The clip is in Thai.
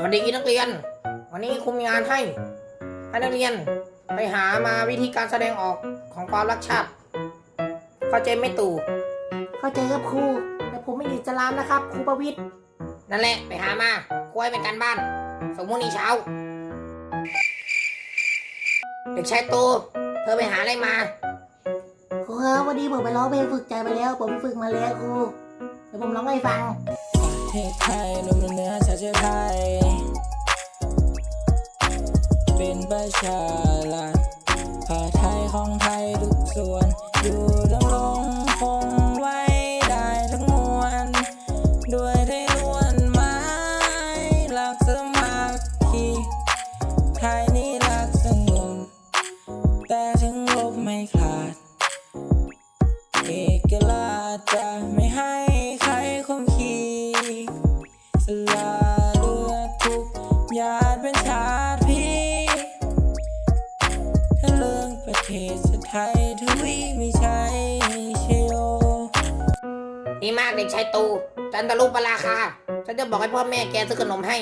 สวัสดีนักเรียน วันนี้ครูมีงานให้ให้นักเรียนไปหามาวิธีการแสดงออกของความรักชาติเข้าใจไหม่ตู่เข้าใจครับครูแต่ผมไม่อิสลามนะครับครูประวิทย์นั่นแหละไปหามาครูให้เป็นการบ้านสมมุตินี้เช้า เด็กชายตูเธอไปหาอะไรมาครูครับวันนี้ผมไปร้องเพลงฝึกใจมาแล้ว ผมฝึกมาแล้วครูเดี๋ยวผมร้องให้ฟังประเทศไทยรวมเนื้อ เป็นประชาลัผ้าไทยของไทยทุกส่วน อยู่ดำรงคงไว้ได้ทั้งมวล ด้วยไทยล้วนไม้รักสมัครคีไทยนี้รักสงบแต่ถึงลบไม่ขาด เอกราชจะไม่ให้ใครคมขีสละเลือดทุกหยาดเป็นชา ไทยทวีไม่ใช่เชโยดีมากเด็กชายตูจันตรุปราคาฉันจะบอกให้พ่อแม่แกซื้อขนมให้